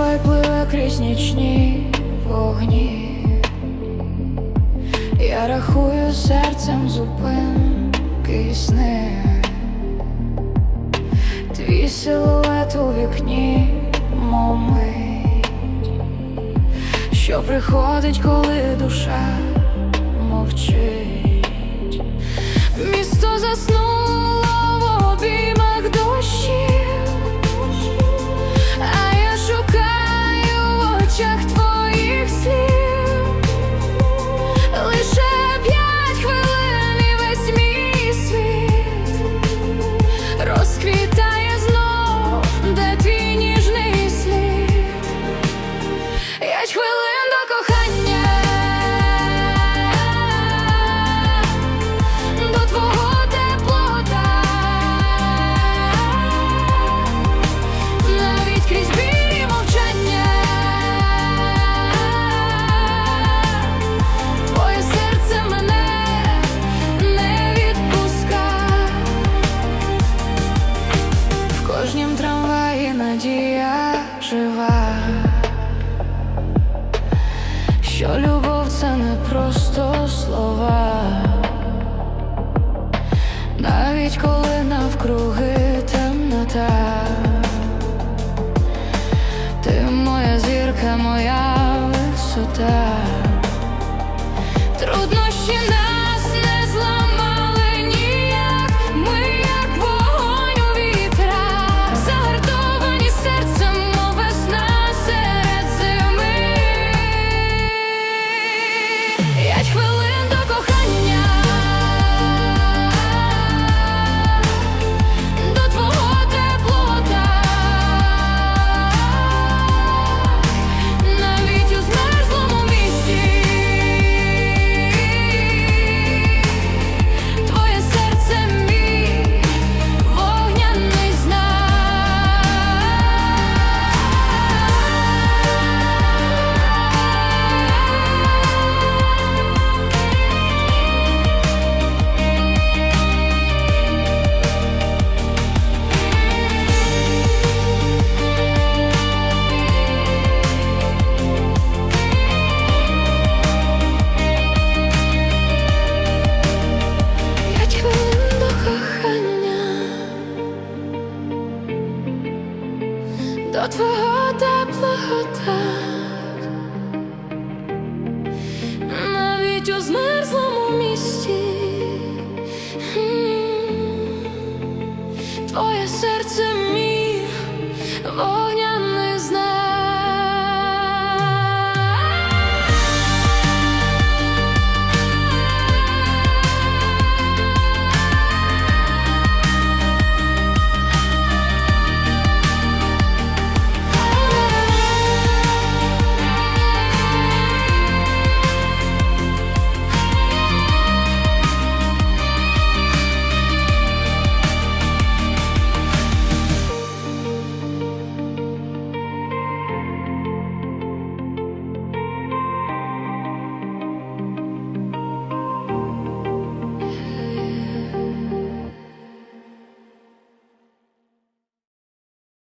Корабль пливе крізь нічні вогні, я рахую серцем зупинки сни, твій силует у вікні момить, що приходить, коли душа мовчить, місто заснуло. I will. що любов це не просто слова, навіть коли навкруги. твого теплого так навіть у змерзлому місті твоє серце.